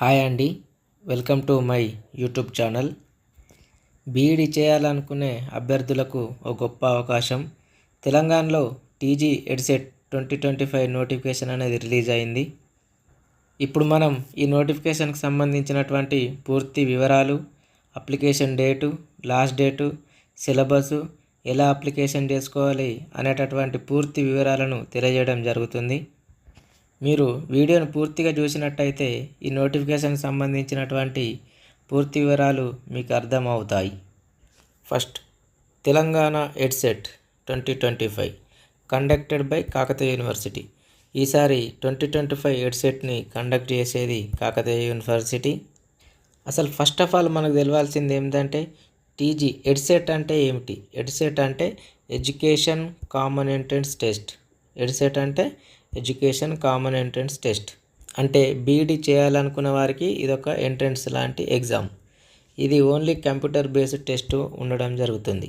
Hi అండి. Welcome to my YouTube channel. BEd చేయాలనుకునే అభ్యర్థులకు ఒక గొప్ప అవకాశం. తెలంగాణలో TG EdCET twenty twenty five notification అనేది రిలీజ్ అయింది. ఇప్పుడు మనం ఈ నోటిఫికేషన్కి సంబంధించినటువంటి పూర్తి వివరాలు application date last date syllabus ఎలా అప్లికేషన్ చేసుకోవాలి అనేటటువంటి పూర్తి వివరాలను తెలియజేయడం జరుగుతుంది. మీరు వీడియోను పూర్తిగా చూసినట్టయితే ఈ నోటిఫికేషన్కి సంబంధించినటువంటి పూర్తి వివరాలు మీకు అర్థమవుతాయి. First Telangana EdCET twenty twenty five conducted by Kakatiya university. ఈసారి ట్వంటీ ట్వంటీ ఫైవ్ ఎడ్సెట్ని కండక్ట్ చేసేది కాకతీయ యూనివర్సిటీ. అసలు ఫస్ట్ ఆఫ్ ఆల్ మనకు తెలియాల్సింది ఏమిటంటే టీజీ ఎడ్సెట్ అంటే ఏమిటి? ఎడ్సెట్ అంటే education common entrance test. EdCET అంటే ఎడ్యుకేషన్ కామన్ ఎంట్రన్స్ టెస్ట్. అంటే బీఈడి చేయాలనుకున్న వారికి ఇదొక ఎంట్రన్స్ లాంటి ఎగ్జామ్. ఇది ఓన్లీ కంప్యూటర్ బేస్డ్ టెస్ట్ ఉండడం జరుగుతుంది.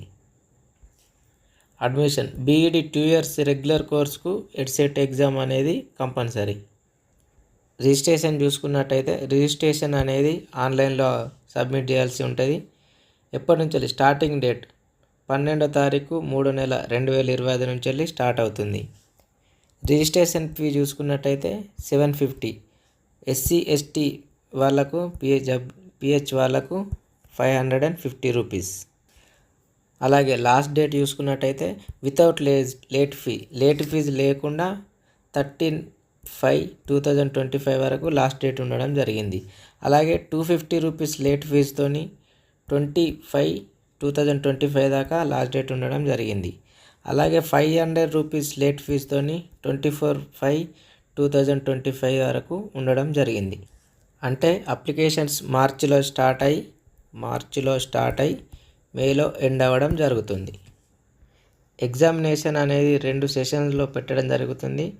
Admission. BEd two years regular కోర్సుకు ఎడ్సెట్ ఎగ్జామ్ అనేది కంపల్సరీ. రిజిస్ట్రేషన్ చూసుకున్నట్టయితే రిజిస్ట్రేషన్ అనేది ఆన్లైన్లో సబ్మిట్ చేయాల్సి ఉంటుంది. ఎప్పటి నుంచి స్టార్టింగ్ డేట్ పన్నెండో తారీఖు మూడో నెల రెండు వేల ఇరవై ఐదు నుంచి వెళ్ళి స్టార్ట్ అవుతుంది. రిజిస్ట్రేషన్ ఫీ చూసుకున్నట్టయితే సెవెన్ ఫిఫ్టీ. ఎస్సీ ఎస్టీ వాళ్ళకు పిహెచ్ పిహెచ్ వాళ్ళకు five hundred and fifty rupees. అలాగే లాస్ట్ డేట్ చూసుకున్నట్టయితే without లేజ్ late fee. Late fee లేకుండా thirteen five two thousand twenty five వరకు లాస్ట్ డేట్ ఉండడం జరిగింది. అలాగే two fifty rupees late ఫీజుతోని twenty five two thousand twenty five దాకా last date ఉండడం జరిగింది. అలాగే five hundred rupees late ఫీజుతోని twenty four five two thousand twenty five వరకు ఉండడం జరిగింది. అంటే అప్లికేషన్స్ మార్చిలో స్టార్ట్ అయ్యి మార్చిలో స్టార్ట్ అయ్యి మేలో ఎండ్ అవ్వడం జరుగుతుంది. ఎగ్జామినేషన్ అనేది రెండు సెషన్స్లో పెట్టడం జరుగుతుంది.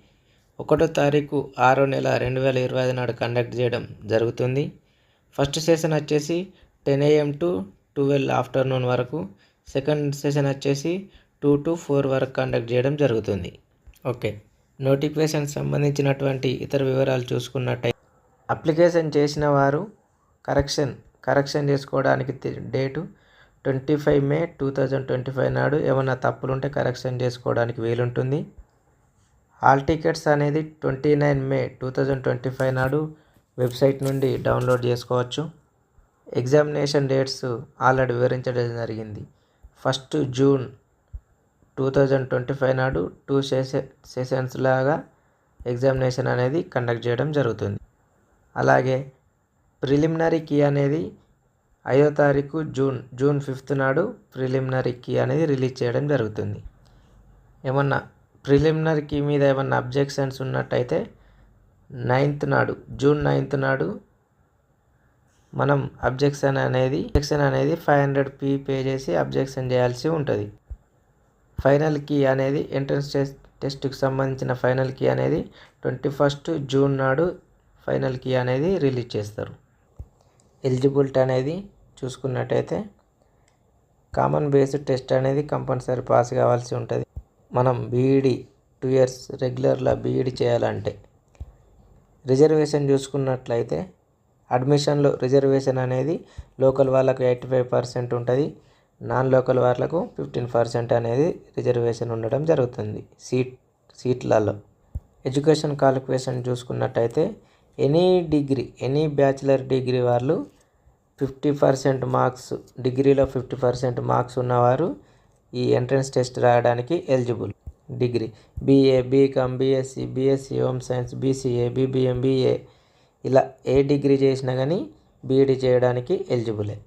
ఒకటో తారీఖు ఆరో నెల రెండు వేల ఇరవై ఐదు నాడు కండక్ట్ చేయడం జరుగుతుంది. ఫస్ట్ సెషన్ వచ్చేసి ten AM to twelve afternoon వరకు. సెకండ్ సెషన్ వచ్చేసి టూ టు ఫోర్ వరకు కండక్ట్ చేయడం జరుగుతుంది. ఓకే. నోటిఫికేషన్ సంబంధించినటువంటి ఇతర వివరాలు చూసుకున్నట్టయితే అప్లికేషన్ చేసిన వారు కరెక్షన్ కరెక్షన్ చేసుకోవడానికి date twenty five May two thousand twenty five నాడు ఏమైనా తప్పులు ఉంటే కరెక్షన్ చేసుకోవడానికి వీలుంటుంది. హాల్ టికెట్స్ అనేది twenty nine May two thousand twenty five నాడు వెబ్సైట్ నుండి డౌన్లోడ్ చేసుకోవచ్చు. ఎగ్జామినేషన్ డేట్స్ ఆల్రెడీ వివరించడం జరిగింది. First June two thousand twenty five నాడు టూ సెషన్ సెషన్స్ లాగా ఎగ్జామినేషన్ అనేది కండక్ట్ చేయడం జరుగుతుంది. అలాగే ప్రిలిమినరీ కీ అనేది ఐదో తారీఖు జూన్ జూన్ ఫిఫ్త్ నాడు ప్రిలిమినరీ కీ అనేది రిలీజ్ చేయడం జరుగుతుంది. ఏమన్నా ప్రిలిమినరీ కీ మీద ఏమన్నా అబ్జెక్షన్స్ ఉన్నట్టయితే నైన్త్ నాడు జూన్ నైన్త్ నాడు మనం అబ్జెక్షన్ అనేది అబ్జెక్షన్ అనేది ఫైవ్ హండ్రెడ్ పీ పే చేసి అబ్జెక్షన్ చేయాల్సి ఉంటుంది. ఫైనల్ కీ అనేది ఎంట్రన్స్ టెస్ట్ టెస్ట్కి సంబంధించిన ఫైనల్ కీ అనేది ట్వంటీ ఫస్ట్ జూన్ నాడు ఫైనల్ కీ అనేది రిలీజ్ చేస్తారు. ఎలిజిబిలిటీ అనేది చూసుకున్నట్టయితే కామన్ బేస్డ్ టెస్ట్ అనేది కంపల్సరీ పాస్ కావాల్సి ఉంటుంది. మనం బీఈడి టూ ఇయర్స్ రెగ్యులర్లో బీఈడి చేయాలంటే రిజర్వేషన్ చూసుకున్నట్లయితే అడ్మిషన్లో రిజర్వేషన్ అనేది లోకల్ వాళ్ళకు ఎయిటీ ఫైవ్ పర్సెంట్ ఉంటుంది. నాన్ లోకల్ వాళ్ళకు ఫిఫ్టీన్ పర్సెంట్ అనేది రిజర్వేషన్ ఉండడం జరుగుతుంది. సీట్ సీట్లలో. ఎడ్యుకేషన్ క్వాలిఫికేషన్ చూసుకున్నట్టయితే any degree any bachelor degree వాళ్ళు ఫిఫ్టీ పర్సెంట్ మార్క్స్ డిగ్రీలో ఫిఫ్టీ పర్సెంట్ మార్క్స్ ఉన్నవారు ఈ ఎంట్రన్స్ టెస్ట్ రాయడానికి eligible. Degree. BA BCom BSc BSc home science BCA BBM BA. ఇలా ఏ డిగ్రీ చేసినా కానీ బీఈడి చేయడానికి ఎలిజిబులే.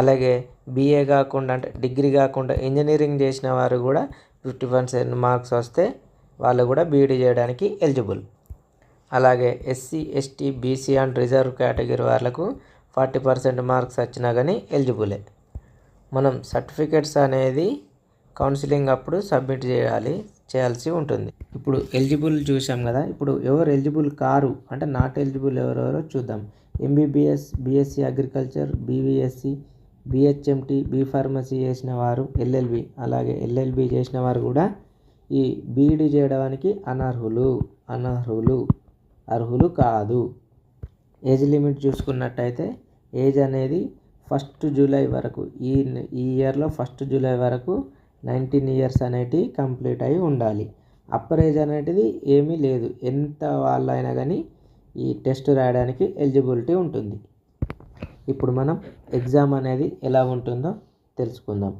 అలాగే బీఏ కాకుండా అంటే డిగ్రీ కాకుండా ఇంజనీరింగ్ చేసిన వారు కూడా ఫిఫ్టీ పర్సెంట్ మార్క్స్ వస్తే వాళ్ళు కూడా బీఈడి చేయడానికి ఎలిజిబుల్. అలాగే SC ST BC and reserve category వాళ్ళకు ఫార్టీ పర్సెంట్ మార్క్స్ వచ్చినా కానీ ఎలిజిబులే. మనం సర్టిఫికెట్స్ అనేది కౌన్సిలింగ్ అప్పుడు సబ్మిట్ చేయాలి చేయాల్సి ఉంటుంది. ఇప్పుడు ఎలిజిబుల్ చూసాం కదా ఇప్పుడు ఎవరు ఎలిజిబుల్ కారు అంటే నాట్ ఎలిజిబుల్ ఎవరెవరో చూద్దాం. MBBS BSc agriculture BVSc BHMT B pharmacy చేసిన వారు ఎల్ఎల్బి అలాగే ఎల్ఎల్బి చేసిన వారు కూడా ఈ బీఈడి చేయడానికి అనర్హులు అనర్హులు అర్హులు కాదు. ఏజ్ లిమిట్ చూసుకున్నట్టయితే ఏజ్ అనేది ఫస్ట్ జూలై వరకు ఈ ఈ ఇయర్లో ఫస్ట్ జూలై వరకు నైన్టీన్ ఇయర్స్ అనేటివి కంప్లీట్ అయి ఉండాలి. అప్పర్ ఏజ్ అనేటిది ఏమీ లేదు. ఎంత వాళ్ళైనా కానీ ఈ టెస్ట్ రాయడానికి ఎలిజిబిలిటీ ఉంటుంది. ఇప్పుడు మనం ఎగ్జామ్ అనేది ఎలా ఉంటుందో తెలుసుకుందాం.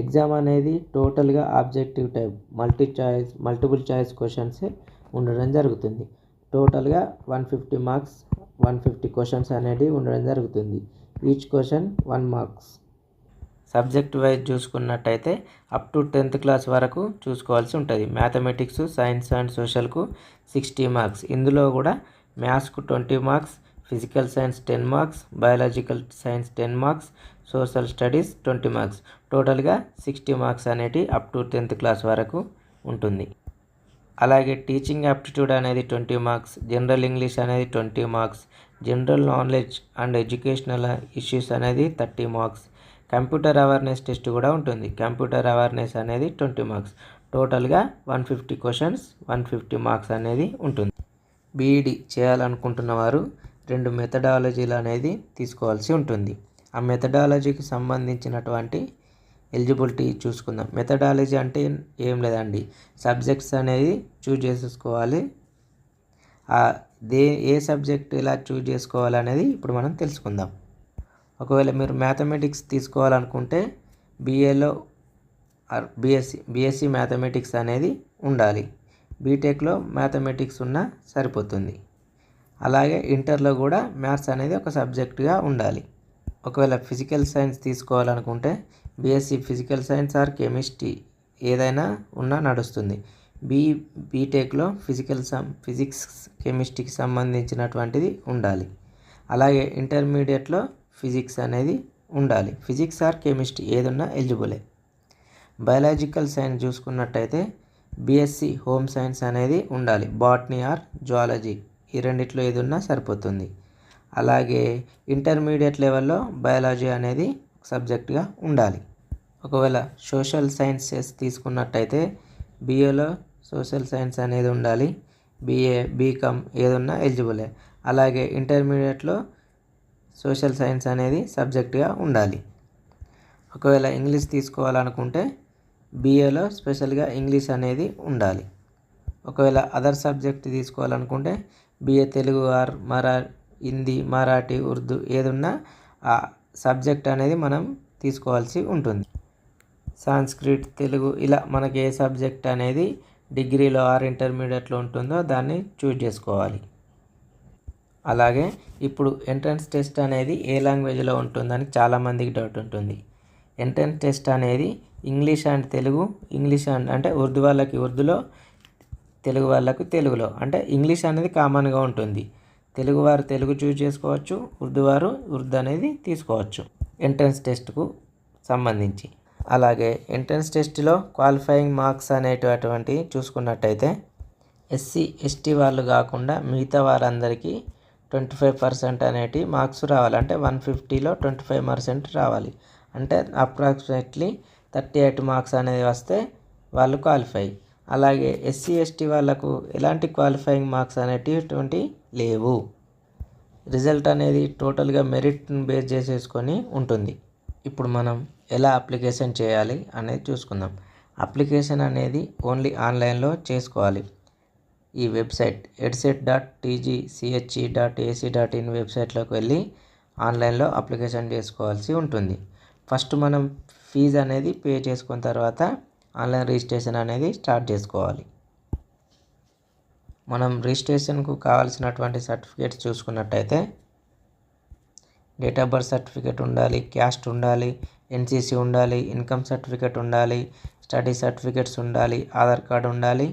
ఎగ్జామ్ అనేది టోటల్గా objective type multi choice multiple choice క్వశ్చన్సే ఉండడం జరుగుతుంది. టోటల్గా one fifty marks one fifty questions అనేది ఉండడం జరుగుతుంది. Each question one marks. Subject wise చూసుకున్నట్టయితే అప్ టు టెన్త్ క్లాస్ వరకు చూసుకోవాల్సి ఉంటుంది. మ్యాథమెటిక్స్ సైన్స్ అండ్ సోషల్కు సిక్స్టీ మార్క్స్ ఇందులో కూడా మ్యాథ్స్కు twenty marks physical science ten marks biological science ten marks social studies twenty marks. టోటల్గా సిక్స్టీ మార్క్స్ అనేటి up to tenth class వరకు ఉంటుంది. అలాగే టీచింగ్ యాప్టిట్యూడ్ అనేది ట్వంటీ మార్క్స్ జనరల్ ఇంగ్లీష్ అనేది twenty marks general knowledge and educational issues అనేది thirty marks. Computer awareness test కూడా ఉంటుంది. కంప్యూటర్ అవేర్నెస్ అనేది ట్వంటీ మార్క్స్. టోటల్గా one fifty questions one fifty marks అనేది ఉంటుంది. బీఈడి చేయాలనుకుంటున్న వారు రెండు మెథడాలజీలు అనేది తీసుకోవాల్సి ఉంటుంది. ఆ మెథడాలజీకి సంబంధించినటువంటి ఎలిజిబిలిటీ చూసుకుందాం. మెథడాలజీ అంటే ఏం లేదండి. సబ్జెక్ట్స్ అనేది చూజ్ చేసేసుకోవాలి దే ఏ సబ్జెక్ట్ ఎలా చూజ్ చేసుకోవాలి అనేది ఇప్పుడు మనం తెలుసుకుందాం. ఒకవేళ మీరు మ్యాథమెటిక్స్ తీసుకోవాలనుకుంటే బీఏలో బీఎస్సీ బీఎస్సీ మ్యాథమెటిక్స్ అనేది ఉండాలి. బీటెక్లో మ్యాథమెటిక్స్ ఉన్నా సరిపోతుంది. అలాగే ఇంటర్లో కూడా మ్యాథ్స్ అనేది ఒక సబ్జెక్టుగా ఉండాలి. ఒకవేళ ఫిజికల్ సైన్స్ తీసుకోవాలనుకుంటే BSc physical science or chemistry ఏదైనా ఉన్నా నడుస్తుంది. బీ బీటెక్లో ఫిజికల్ సం ఫిజిక్స్ కెమిస్ట్రీకి సంబంధించినటువంటిది ఉండాలి. అలాగే ఇంటర్మీడియట్లో ఫిజిక్స్ అనేది ఉండాలి. ఫిజిక్స్ ఆర్ కెమిస్ట్రీ ఏదున్నా ఎలిజిబులే. బయాలజికల్ సైన్స్ చూసుకున్నట్టయితే బీఎస్సీ హోమ్ సైన్స్ అనేది ఉండాలి. Botany or zoology. ఈ రెండిట్లో ఏది ఉన్నా సరిపోతుంది. అలాగే ఇంటర్మీడియట్ లెవెల్లో బయాలజీ అనేది సబ్జెక్ట్గా ఉండాలి. ఒకవేళ సోషల్ సైన్సెస్ తీసుకున్నట్టయితే బీఏలో సోషల్ సైన్స్ అనేది ఉండాలి. బీఏ బీకామ్ ఏదున్నా ఎలిజిబులే. అలాగే ఇంటర్మీడియట్లో సోషల్ సైన్స్ అనేది సబ్జెక్ట్గా ఉండాలి. ఒకవేళ ఇంగ్లీష్ తీసుకోవాలనుకుంటే బీఏలో స్పెషల్గా ఇంగ్లీష్ అనేది ఉండాలి. ఒకవేళ అదర్ సబ్జెక్ట్ తీసుకోవాలనుకుంటే బిఏ తెలుగు ఆర్ మరా హిందీ మరాఠీ ఉర్దూ ఏదున్నా ఆ సబ్జెక్ట్ అనేది మనం తీసుకోవాల్సి ఉంటుంది. సాంస్క్రిట్ తెలుగు ఇలా మనకి ఏ సబ్జెక్ట్ అనేది డిగ్రీలో ఆర్ ఇంటర్మీడియట్లో ఉంటుందో దాన్ని చూజ్ చేసుకోవాలి. అలాగే ఇప్పుడు ఎంట్రన్స్ టెస్ట్ అనేది ఏ లాంగ్వేజ్లో ఉంటుందని చాలామందికి డౌట్ ఉంటుంది. ఎంట్రన్స్ టెస్ట్ అనేది English and Telugu English and అంటే ఉర్దూ వాళ్ళకి ఉర్దూలో తెలుగు వాళ్ళకు తెలుగులో. అంటే ఇంగ్లీష్ అనేది కామన్గా ఉంటుంది. తెలుగువారు తెలుగు చూజ్ చేసుకోవచ్చు ఉర్దూ వారు ఉర్దూ అనేది తీసుకోవచ్చు. ఎంట్రన్స్ టెస్ట్కు సంబంధించి. అలాగే ఎంట్రన్స్ టెస్ట్లో క్వాలిఫైయింగ్ మార్క్స్ అనేటటువంటి చూసుకున్నట్టయితే ఎస్సీ ఎస్టీ వాళ్ళు కాకుండా మిగతా వారందరికీ ట్వంటీ ఫైవ్ పర్సెంట్ అనేటి మార్క్స్ రావాలి. అంటే వన్ ఫిఫ్టీలో ట్వంటీ ఫైవ్ పర్సెంట్ రావాలి. అంటే అప్రాక్సిమేట్లీ థర్టీ ఎయిట్ మార్క్స్ అనేది వస్తే వాళ్ళు క్వాలిఫై. అలాగే ఎస్సీ ఎస్టీ వాళ్ళకు ఎలాంటి క్వాలిఫైయింగ్ మార్క్స్ అనేటివి లేవు. రిజల్ట్ అనేది టోటల్గా మెరిట్ని బేస్ చేసేసుకొని ఉంటుంది. ఇప్పుడు మనం ఎలా అప్లికేషన్ చేయాలి అనేది చూసుకుందాం. అప్లికేషన్ అనేది ఓన్లీ ఆన్లైన్లో చేసుకోవాలి. ఈ website EdCET dot TG CHE dot AC dot in వెబ్సైట్లోకి వెళ్ళి ఆన్లైన్లో అప్లికేషన్ చేసుకోవాల్సి ఉంటుంది. ఫస్ట్ మనం ఫీజు అనేది పే చేసుకున్న తర్వాత ఆన్లైన్ రిజిస్ట్రేషన్ అనేది స్టార్ట్ చేసుకోవాలి. మనం రిజిస్ట్రేషన్కు కావాల్సినటువంటి సర్టిఫికేట్స్ చూసుకున్నట్టయితే డేట్ ఆఫ్ బర్త్ సర్టిఫికేట్ ఉండాలి క్యాస్ట్ ఉండాలి ఎన్సీసీ ఉండాలి ఇన్కమ్ సర్టిఫికేట్ ఉండాలి స్టడీ సర్టిఫికేట్స్ ఉండాలి ఆధార్ కార్డు ఉండాలి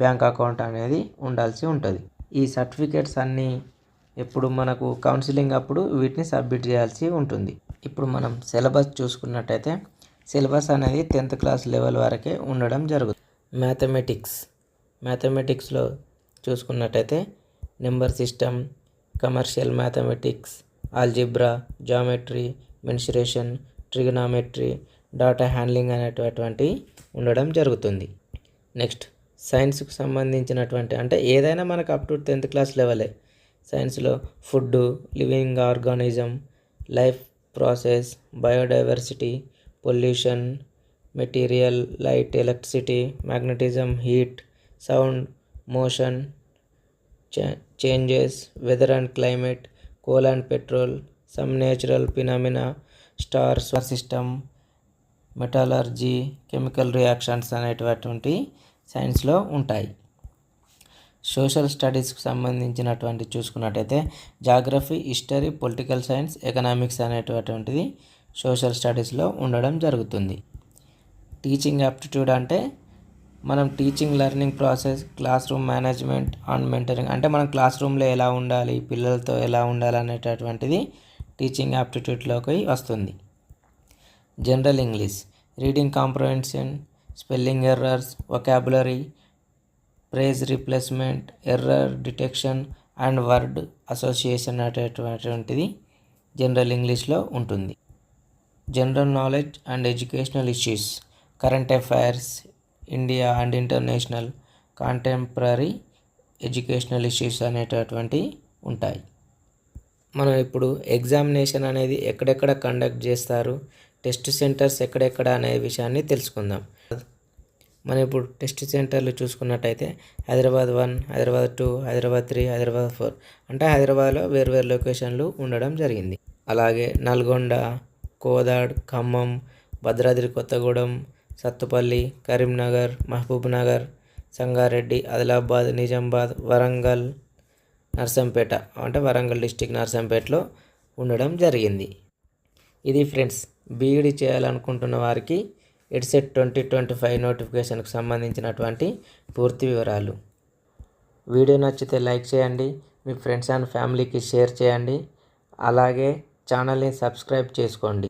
బ్యాంక్ అకౌంట్ అనేది ఉండాల్సి ఉంటుంది. ఈ సర్టిఫికేట్స్ అన్నీ ఎప్పుడు మనకు కౌన్సిలింగ్ అప్పుడు వీటిని సబ్మిట్ చేయాల్సి ఉంటుంది. ఇప్పుడు మనం సిలబస్ చూసుకున్నట్టయితే సిలబస్ అనేది టెన్త్ క్లాస్ లెవెల్ వరకే ఉండడం జరుగుతుంది. మ్యాథమెటిక్స్. మ్యాథమెటిక్స్లో చూసుకున్నట్టయితే number system commercial mathematics algebra geometry mensuration trigonometry data handling అనేటటువంటి ఉండడం జరుగుతుంది. నెక్స్ట్ సైన్స్కు సంబంధించినటువంటి అంటే ఏదైనా మనకు అప్ టు టెన్త్ క్లాస్ లెవెలే. సైన్స్లో food living organism life process biodiversity pollution material light electricity magnetism heat sound motion changes weather and climate coal and petrol some natural phenomena star system metallurgy chemical reactions అనేటటువంటి సైన్స్లో ఉంటాయి. Social స్టడీస్కి సంబంధించినటువంటి చూసుకున్నట్టయితే geography history political science economics అనేటటువంటిది social స్టడీస్లో ఉండడం జరుగుతుంది. టీచింగ్ యాప్టిట్యూడ్ అంటే మనం teaching learning process classroom management and mentoring అంటే మనం క్లాస్ రూమ్లో ఎలా ఉండాలి పిల్లలతో ఎలా ఉండాలి అనేటటువంటిది టీచింగ్ యాప్టిట్యూడ్లోకి వస్తుంది. General English reading comprehension spelling errors vocabulary phrase replacement error detection and word association అనేటటువంటిది జనరల్ ఇంగ్లీష్లో ఉంటుంది. General knowledge and educational issues current affairs India and international contemporary educational issues అనేటటువంటివి ఉంటాయి. మనం ఇప్పుడు ఎగ్జామినేషన్ అనేది ఎక్కడెక్కడ కండక్ట్ చేస్తారు టెస్ట్ సెంటర్స్ ఎక్కడెక్కడ అనే విషయాన్ని తెలుసుకుందాం. మనం ఇప్పుడు టెస్ట్ సెంటర్లు చూసుకున్నట్టయితే Hyderabad one Hyderabad two Hyderabad three Hyderabad four అంటే హైదరాబాద్లో వేరువేరు లొకేషన్లు ఉండడం జరిగింది. అలాగే నల్గొండ కోదాడ్ ఖమ్మం భద్రాద్రి కొత్తగూడెం సత్తుపల్లి కరీంనగర్ మహబూబ్నగర్ సంగారెడ్డి ఆదిలాబాద్ నిజామాబాద్ వరంగల్ నర్సంపేట అంటే వరంగల్ డిస్టిక్ నర్సంపేటలో ఉండడం జరిగింది. ఇది ఫ్రెండ్స్ బీఈడి చేయాలనుకుంటున్న వారికి ఎడ్సెట్ ట్వంటీ ట్వంటీ ఫైవ్ నోటిఫికేషన్కు సంబంధించినటువంటి పూర్తి వివరాలు. వీడియో నచ్చితే లైక్ చేయండి మీ ఫ్రెండ్స్ అండ్ ఫ్యామిలీకి షేర్ చేయండి అలాగే ఛానల్ని సబ్స్క్రైబ్ చేసుకోండి.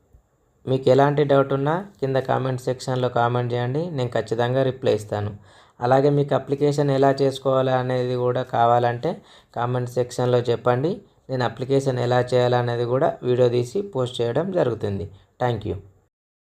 మీకు ఎలాంటి డౌట్ ఉన్నా కింద కామెంట్ సెక్షన్లో కామెంట్ చేయండి. నేను ఖచ్చితంగా రిప్లై ఇస్తాను. అలాగే మీకు అప్లికేషన్ ఎలా చేసుకోవాలి అనేది కూడా కావాలంటే కామెంట్ సెక్షన్లో చెప్పండి. నేను అప్లికేషన్ ఎలా చేయాలనేది కూడా వీడియో తీసి పోస్ట్ చేయడం జరుగుతుంది. Thank you